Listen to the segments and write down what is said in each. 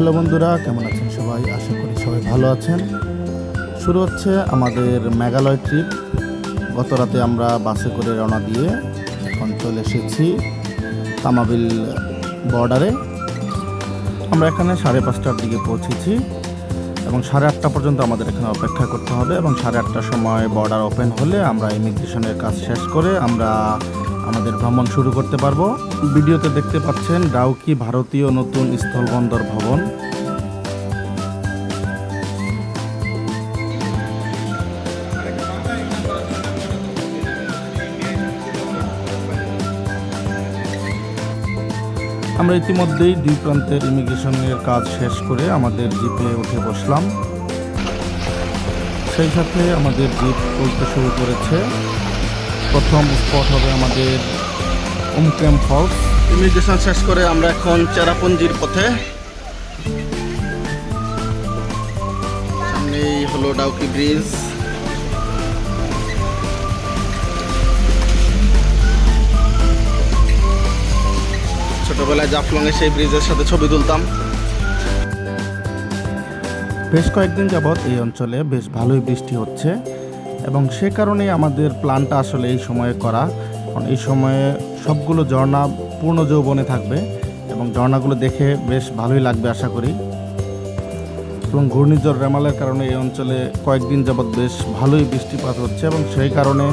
Hello বন্ধুরা, কেমন আছেন সবাই? আশা করি সবাই ভালো আছেন। শুরু হচ্ছে আমাদের মেঘালয় ট্রিপ। গত রাতে আমরা বাসে করে রওনা দিয়ে এখন চলে এসেছি তামাবিল বর্ডারে আমরা এখানে সাড়ে পাঁচটার দিকে পৌঁছেছি এবং সাড়ে আটটা পর্যন্ত আমাদের এখানে অপেক্ষা করতে হবে এবং সাড়ে আটটার সময় বর্ডার ওপেন হলে আমরা ইমিগ্রেশনের কাজ শেষ করে আমরা আমাদের ভ্রমণ শুরু করতে পারব। ভিডিওতে দেখতে পাচ্ছেন ডাউকি ভারতীয় নতুন স্থলবন্দর ভবন। আমরা ইতিমধ্যেই দুই প্রান্তের ইমিগ্রেশনের কাজ শেষ করে আমাদের জিপে উঠে বসলাম। সেই সাথে আমাদের জিপ চলতে শুরু করেছে। প্রথম স্পট হবে আমাদের উমক্যাম ফলস ইমিগ্রেশন শেষ করে আমরা এখন চেরাপুঞ্জির পথে। সামনেই হলো ডাউকি ব্রিজ ছোটবেলায় জাফলংয়ে সেই ব্রিজের সাথে ছবি তুলতাম। বেশ কয়েকদিন যাবৎ এই অঞ্চলে বেশ ভালোই বৃষ্টি হচ্ছে। এবং সে কারণেই আমাদের প্ল্যানটা আসলে এই সময়ে করা। কারণ এই সময়ে সবগুলো ঝর্ণা পূর্ণ যৌবনে থাকবে এবং ঝর্ণাগুলো দেখে বেশ ভালোই লাগবে আশা করি। এবং ঘূর্ণিঝড় রেমালের কারণে এই অঞ্চলে কয়েকদিন যাবৎ বেশ ভালোই বৃষ্টিপাত হচ্ছে এবং সেই কারণে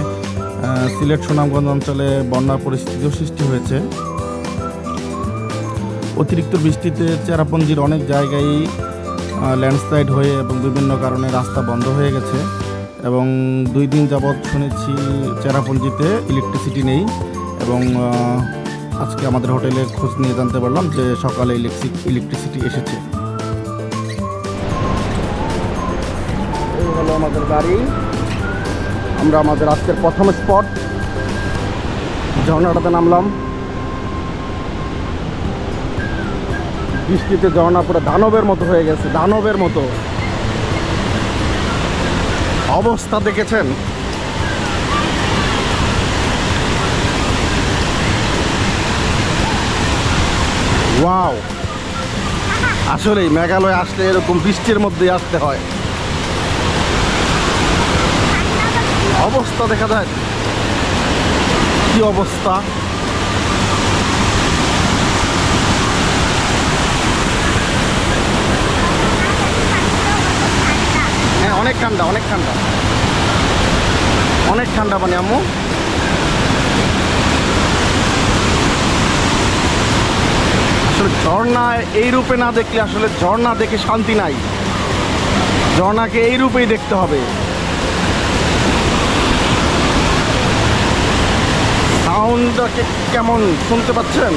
সিলেট সুনামগঞ্জ অঞ্চলে বন্যার পরিস্থিতিও সৃষ্টি হয়েছে। অতিরিক্ত বৃষ্টিতে চেরাপুঞ্জির অনেক জায়গায় ল্যান্ডস্লাইড হয়ে এবং বিভিন্ন কারণে রাস্তা বন্ধ হয়ে গেছে। এবং দুই দিন যাবৎ শুনেছি চেরাপুঞ্জিতে ইলেকট্রিসিটি নেই এবং আজকে আমাদের হোটেলে খোঁজ নিয়ে জানতে পারলাম যে সকালে ইলেকট্রিক ইলেকট্রিসিটি এসেছে। এই হলো আমাদের গাড়ি আমরা আমাদের আজকের প্রথম স্পট ঝর্ণাটাতে নামলাম। বৃষ্টিতে ঝর্ণা পুরো দানবের মতো হয়ে গেছে, দানবের মতো। অবস্থা দেখেছেন? ওয়াও। আসলেই মেঘালয় আসলে এরকম বৃষ্টির মধ্যে আসতে হয়। অবস্থা দেখা যায়। কি অবস্থা হ্যাঁ অনেক ঠান্ডা অনেক ঠান্ডা। অনেক ঠান্ডা পানি আম্মু। আসলে ঝর্ণা এই রূপে না দেখলে আসলে ঝর্ণা দেখে শান্তি নাই। ঝর্ণাকে এই রূপেই দেখতে হবে। সাউন্ডটা কেমন? শুনতে পাচ্ছেন?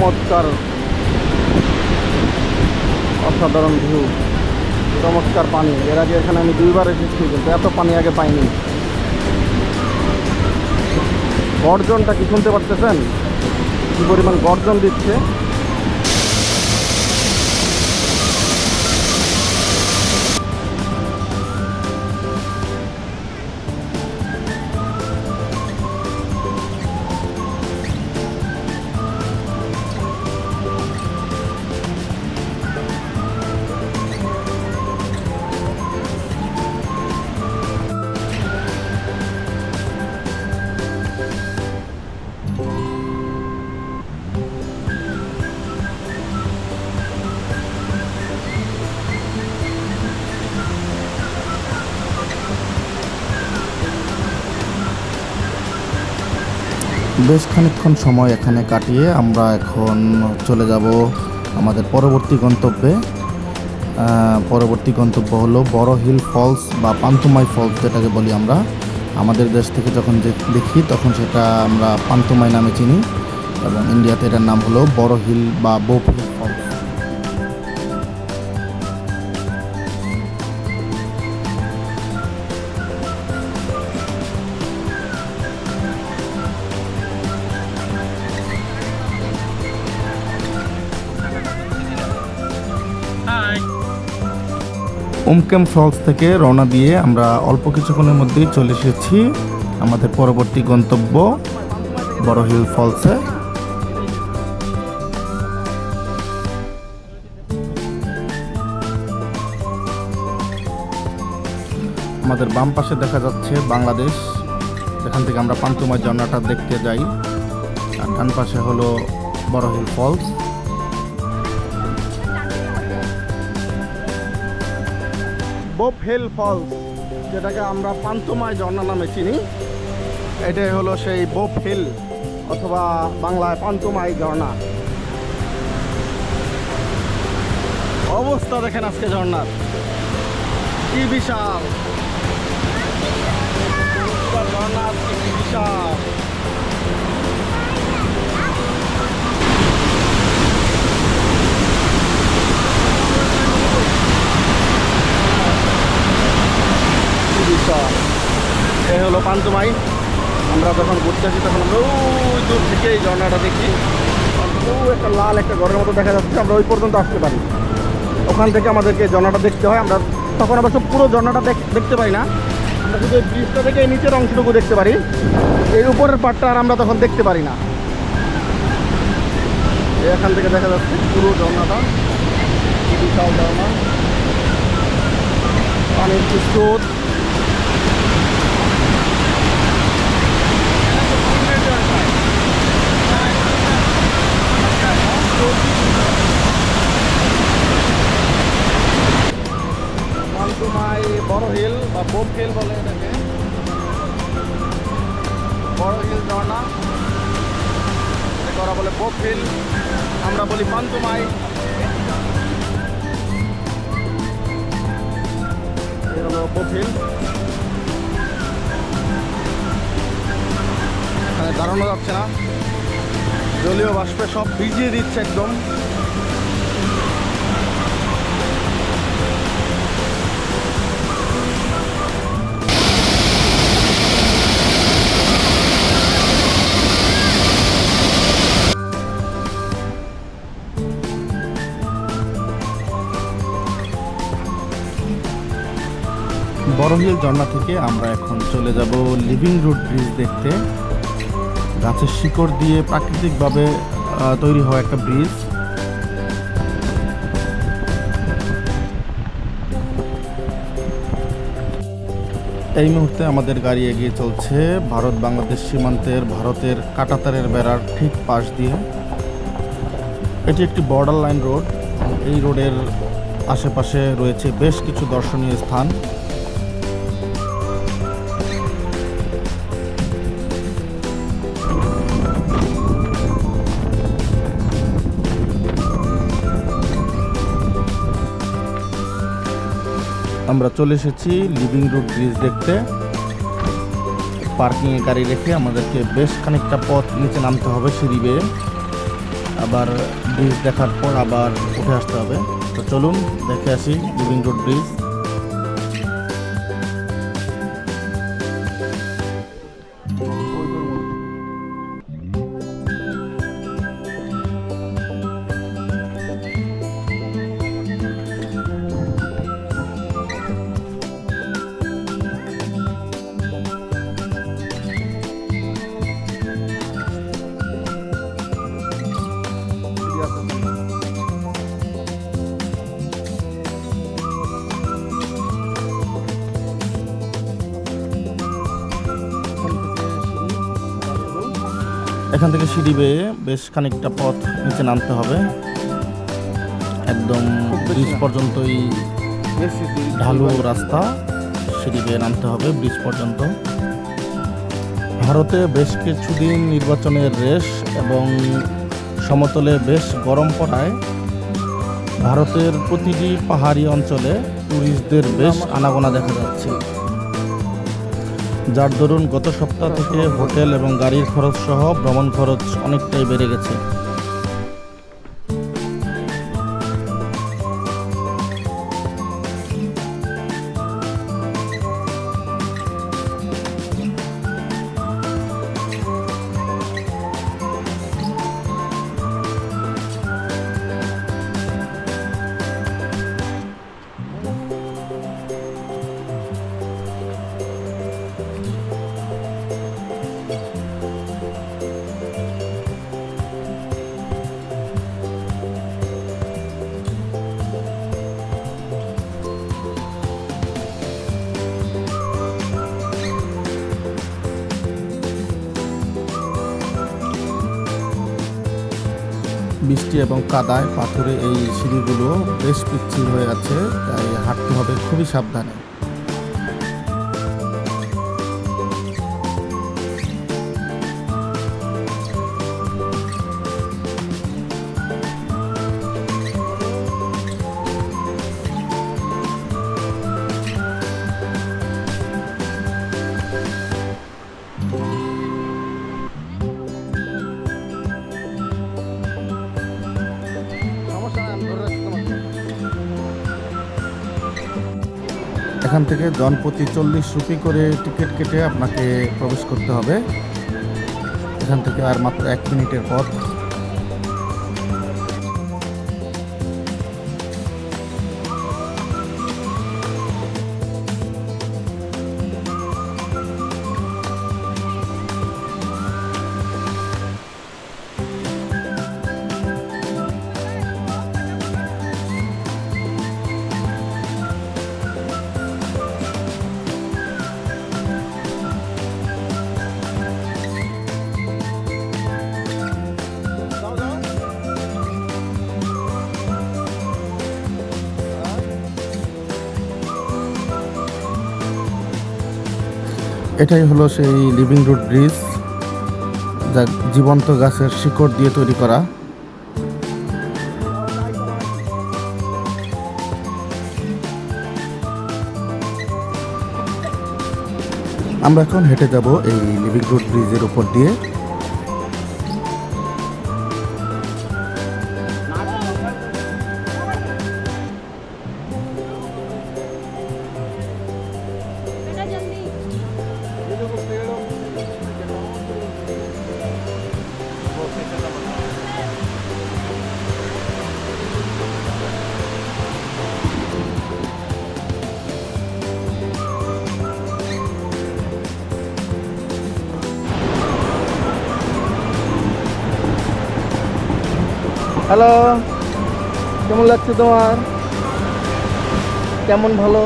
চমৎকার অসাধারণ ভিউ চমৎকার পানি। এর আগে এখানে আমি দুইবার এসেছি, কিন্তু এত পানি আগে পাইনি। গর্জনটা কি শুনতে পারতেছেন? কি পরিমাণ গর্জন দিচ্ছে? বেশ খানিকক্ষণ সময় এখানে কাটিয়ে আমরা এখন চলে যাব আমাদের পরবর্তী গন্তব্যে। পরবর্তী গন্তব্য হলো বড় হিল ফলস বা পান্তুমাই ফলস যেটাকে বলি আমরা। আমাদের দেশ থেকে যখন দেখি তখন সেটা আমরা পান্তুমাই নামে চিনি এবং ইন্ডিয়াতে এটার নাম হলো বড় হিল বা বোপ হিল ওমকেম ফলস থেকে রওনা দিয়ে আমরা অল্প কিছুক্ষণের মধ্যেই চলে এসেছি আমাদের পরবর্তী গন্তব্য বড় হিল ফলসে। আমাদের বাম পাশে দেখা যাচ্ছে বাংলাদেশ। যেখান থেকে আমরা পান্তুমার ঝর্ণাটা দেখতে যাই। আর ডান পাশে হলো বড় হিল ফলস। বোপ হেল ফলস যেটাকে আমরা পান্তুমায় ঝর্ণা নামে চিনি। এটাই হলো সেই বোপ হিল অথবা বাংলায় পান্তুমাই ঝর্ণা। অবস্থা দেখেন আজকে ঝর্ণার। কি বিশাল! ঝর্ণা কি বিশাল! পান্তুমাই আমরা যখন ঘুরতে আসি তখন আমরা ওই দূর থেকে এই ঝর্ণাটা দেখি। ও একটা লাল একটা ঘরের মতো দেখা যাচ্ছে, আমরা ওই পর্যন্ত আসতে পারি। ওখান থেকে আমাদেরকে ঝর্ণাটা দেখতে হয়, আমরা তখন সব পুরো ঝর্ণাটা দেখ- দেখতে পাই না। আমরা শুধু ব্রিজটা থেকে নিচের অংশটুকু দেখতে পারি। এর উপরের পাটটা আর আমরা তখন দেখতে পারি না। এখান থেকে দেখা যাচ্ছে পুরো ঝর্ণাটা। বিশাল ঝর্ণা পানির কি স্রোত। হিল বা হিল বলে এটাকে। বড় হিল ঝর্ণা ওরা বলে বোপ হিল আমরা বলি পান্তুমাই। হলো বোপ হিল এখানে দাঁড়ানো যাচ্ছে না। জলীয় বাষ্পে সব ভিজিয়ে দিচ্ছে একদম। বড়হিল ঝর্ণা থেকে আমরা এখন চলে যাব লিভিং রুট ব্রিজ দেখতে। গাছের শিকড় দিয়ে প্রাকৃতিকভাবে তৈরি হওয়া একটা ব্রিজ। এই মুহূর্তে আমাদের গাড়ি এগিয়ে চলছে ভারত বাংলাদেশ সীমান্তের ভারতের কাটাতারের বেড়ার ঠিক পাশ দিয়ে। এটি একটি বর্ডার লাইন রোড এই রোডের আশেপাশে রয়েছে বেশ কিছু দর্শনীয় স্থান। আমরা চলে এসেছি লিভিং রুট ব্রিজ দেখতে। পার্কিংয়ে গাড়ি রেখে আমাদেরকে বেশ খানিকটা পথ নিচে নামতে হবে সিঁড়ি বেয়ে। আবার ব্রিজ দেখার পর আবার উঠে আসতে হবে। তো চলুন, দেখে আসি লিভিং রুট ব্রিজ এখান থেকে সিঁড়ি বেয়ে বেশ খানিকটা পথ নিচে নামতে হবে। একদম ব্রিজ পর্যন্তই ঢালু রাস্তা সিঁড়ি বেয়ে নামতে হবে ব্রিজ পর্যন্ত। ভারতে বেশ কিছুদিন নির্বাচনের রেশ এবং সমতলে বেশ গরম পড়ায়। ভারতের প্রতিটি পাহাড়ি অঞ্চলে ট্যুরিস্টদের বেশ আনাগোনা দেখা যাচ্ছে। যার দরুন গত সপ্তাহ থেকে হোটেল এবং গাড়ির খরচ সহ ভ্রমণ খরচ অনেকটাই বেড়ে গেছে। এবং কাদায় পাথরে এই সিঁড়িগুলো বেশ পিচ্ছিল হয়ে আছে তাই হাঁটতে হবে খুবই সাবধানে। এখান থেকে জনপ্রতি চল্লিশ রুপি করে টিকিট কেটে আপনাকে প্রবেশ করতে হবে। এখান থেকে আর মাত্র এক মিনিটের পথ। এটাই হলো সেই লিভিং রুট ব্রিজ যা জীবন্ত গাছের শিকড় দিয়ে তৈরি করা। আমরা এখন হেঁটে যাব এই লিভিং রুট ব্রিজের উপর দিয়ে। হ্যালো কেমন লাগছে তোমার? কেমন ভালো?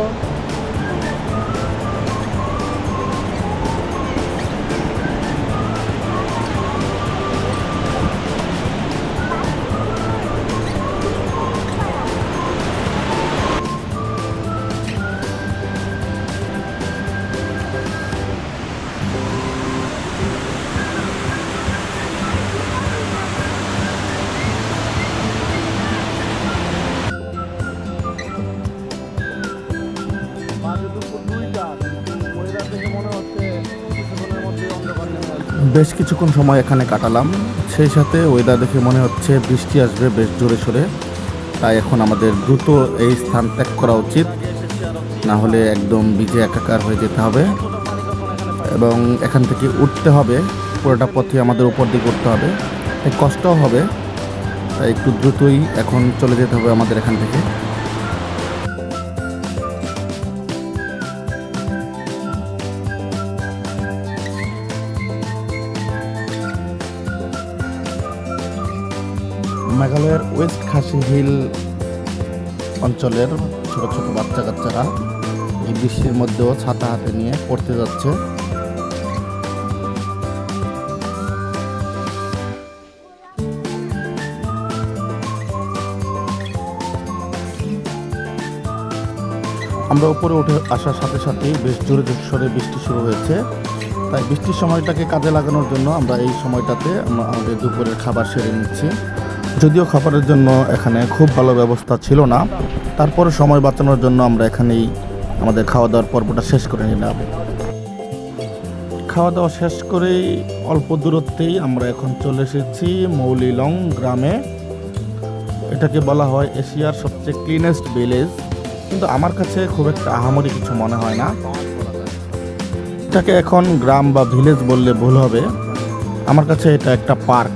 বেশ কিছুক্ষণ সময় এখানে কাটালাম। সেই সাথে ওয়েদার দেখে মনে হচ্ছে বৃষ্টি আসবে বেশ জোরে সোরে। তাই এখন আমাদের দ্রুত এই স্থান ত্যাগ করা উচিত। না হলে একদম বিজে একাকার হয়ে যেতে হবে। এবং এখান থেকে উঠতে হবে। পুরোটা পথে আমাদের উপর দিয়ে করতে হবে। কষ্টও হবে। তাই একটু দ্রুতই এখন চলে যেতে হবে আমাদের এখান থেকে। মেঘালয়ের ওয়েস্ট খাসি হিল অঞ্চলের ছোট ছোট বাচ্চা কাচ্চারা এই বৃষ্টির মধ্যেও ছাতা হাতে নিয়ে পড়তে যাচ্ছে। আমরা উপরে উঠে আসার সাথে সাথেই বেশ জোরে জোরে বৃষ্টি শুরু হয়েছে। তাই বৃষ্টির সময়টাকে কাজে লাগানোর জন্য আমরা এই সময়টাতে আমরা আমাদের দুপুরের খাবার সেরে নিচ্ছি। যদিও খাবারের জন্য এখানে খুব ভালো ব্যবস্থা ছিল না তারপরে সময় বাঁচানোর জন্য আমরা এখানেই আমাদের খাওয়া দাওয়ার পর্বটা শেষ করে নিলাম। খাওয়া দাওয়া শেষ করেই অল্প দূরত্বেই আমরা এখন চলে এসেছি মৌলিলং গ্রামে। এটাকে বলা হয় এশিয়ার সবচেয়ে ক্লিনেস্ট ভিলেজ কিন্তু আমার কাছে খুব একটা আহামরি কিছু মনে হয় না। এটাকে এখন গ্রাম বা ভিলেজ বললে ভুল হবে। আমার কাছে এটা একটা পার্ক।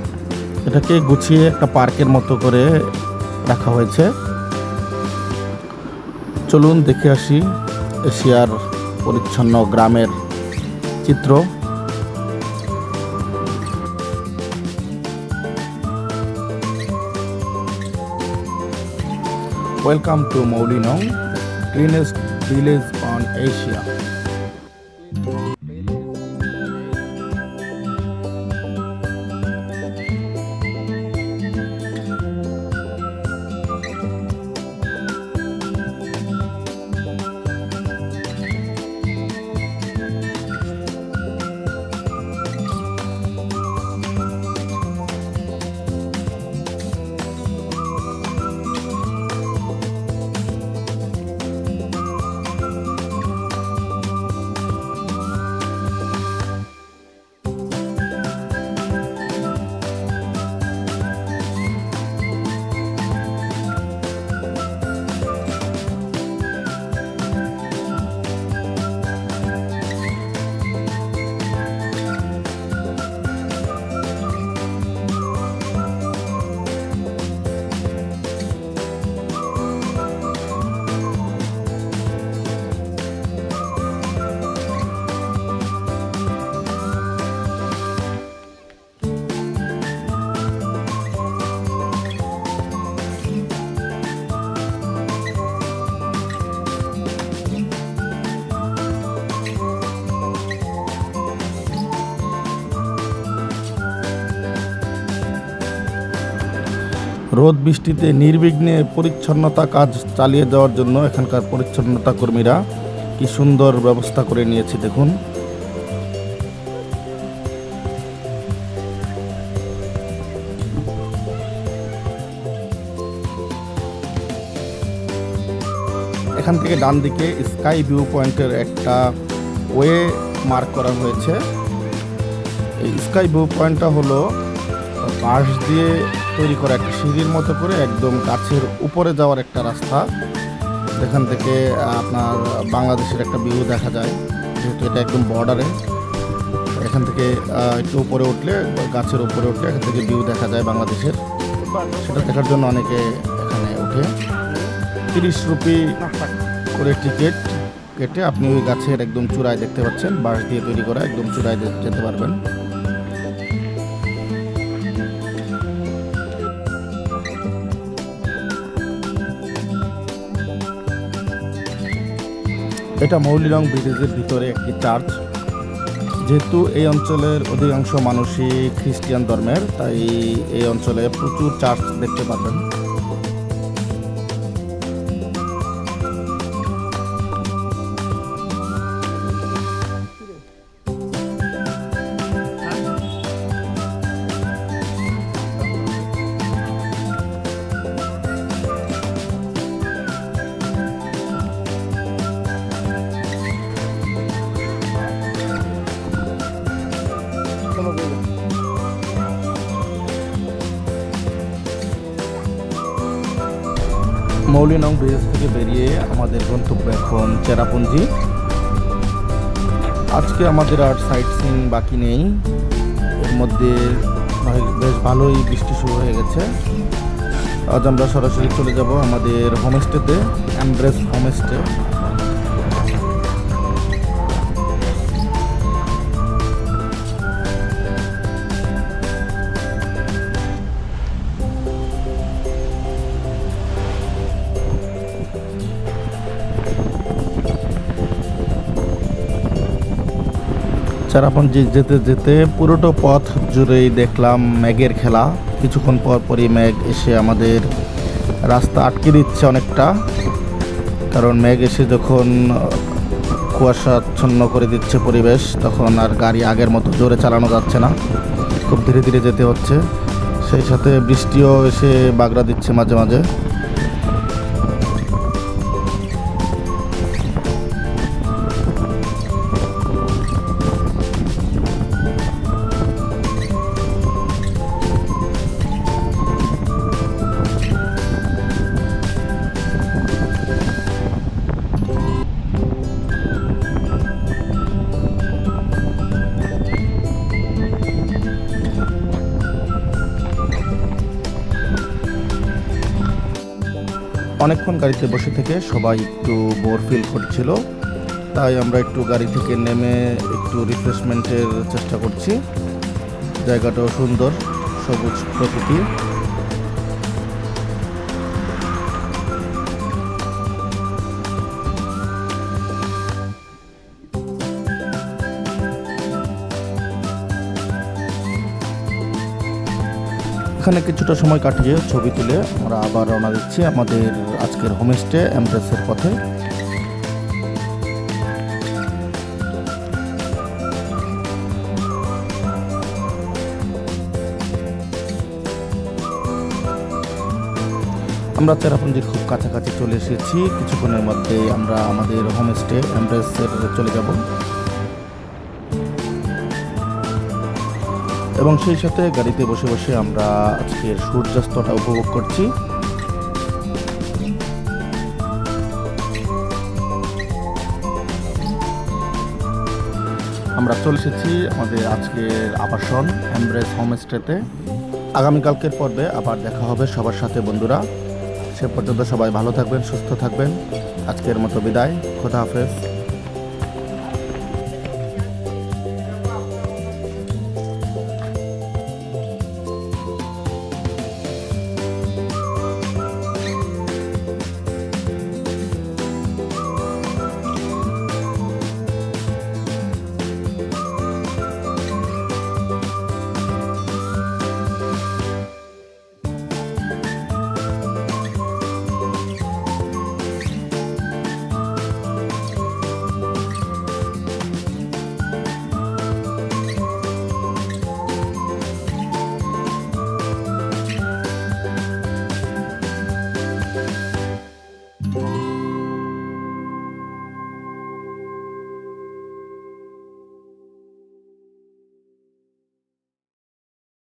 এটাকে গুছিয়ে একটা পার্কের মতো করে রাখা হয়েছে চলুন দেখে আসি এশিয়ার পরিচ্ছন্ন গ্রামের চিত্র welcome to Moulinong, cleanest village on Asia. রোদ বৃষ্টিতে নির্বিঘ্নে পরিচ্ছন্নতা কাজ চালিয়ে যাওয়ার জন্য এখানকার পরিচ্ছন্নতা কর্মীরা কি সুন্দর ব্যবস্থা করে নিয়েছে দেখুন। এখান থেকে ডান দিকে স্কাই ভিউ পয়েন্টের একটা ওয়ে মার্ক করা হয়েছে। এই স্কাই ভিউ পয়েন্টটা হলো বাঁশ দিয়ে তৈরি করা একটা সিঁড়ির মতো করে একদম গাছের উপরে যাওয়ার একটা রাস্তা। যেখান থেকে আপনার বাংলাদেশের একটা ভিউ দেখা যায়। যেহেতু এটা একদম বর্ডারে এখান থেকে একটু উপরে উঠলে, গাছের উপরে উঠলে এখান থেকে ভিউ দেখা যায় বাংলাদেশের। সেটা দেখার জন্য অনেকে এখানে ওঠে। তিরিশ রুপি করে টিকিট কেটে আপনি ওই গাছের একদম চূড়ায় দেখতে পাচ্ছেন। বাঁশ দিয়ে তৈরি করা একদম চূড়ায় যেতে পারবেন। এটা মৌলিরং ব্রিজের ভিতরে একটি চার্চ যেহেতু এই অঞ্চলের অধিকাংশ মানুষই খ্রিস্টিয়ান ধর্মের, তাই এই অঞ্চলে প্রচুর চার্চ দেখতে পাবেন মৌলিনং ব্রিজ থেকে বেরিয়ে আমাদের গন্তব্য এখন চেরাপুঞ্জি। আজকে আমাদের আর সাইট সিন বাকি নেই। এর মধ্যে বেশ ভালোই বৃষ্টি শুরু হয়ে গেছে। আজ আমরা সরাসরি চলে যাব আমাদের হোমস্টেতে অ্যাম্ব্রেস হোমস্টে চেরাপুঞ্জি যেতে যেতে পুরোটা পথ জুড়েই দেখলাম ম্যাগের খেলা। কিছুক্ষণ পর পরই ম্যাগ এসে আমাদের রাস্তা আটকে দিচ্ছে অনেকটা। কারণ ম্যাগ এসে যখন কুয়াশাচ্ছন্ন করে দিচ্ছে পরিবেশ, তখন আর গাড়ি আগের মতো জোরে চালানো যাচ্ছে না। খুব ধীরে ধীরে যেতে হচ্ছে। সেই সাথে বৃষ্টিও এসে বাগড়া দিচ্ছে মাঝে মাঝে। অনেকক্ষণ গাড়িতে বসে থেকে সবাই একটু বোর ফিল করছিল। তাই আমরা একটু গাড়ি থেকে নেমে একটু রিফ্রেশমেন্টের চেষ্টা করছি। জায়গাটাও সুন্দর, সবুজ প্রকৃতি এখানে কিছুটা সময় কাটিয়ে ছবি তুলে আমরা আবার রওনা দিচ্ছি আমাদের আজকের হোমস্টে এমপ্রেসের পথে। আমরা চেরাপুঞ্জির খুব কাছাকাছি চলে এসেছি। কিছুক্ষণের মধ্যেই আমরা আমাদের হোমস্টে এমপ্রেসের চলে যাব। এবং সেই সাথে গাড়িতে বসে বসে আমরা আজকের সূর্যাস্তটা উপভোগ করছি। আমরা চলে এসেছি আমাদের আজকের আবাসন এমব্রেস হোমস্টেতে আগামীকালকের পর্বে আবার দেখা হবে সবার সাথে, বন্ধুরা। সে পর্যন্ত সবাই ভালো থাকবেন, সুস্থ থাকবেন। আজকের মতো বিদায়। খোদা হাফেজ।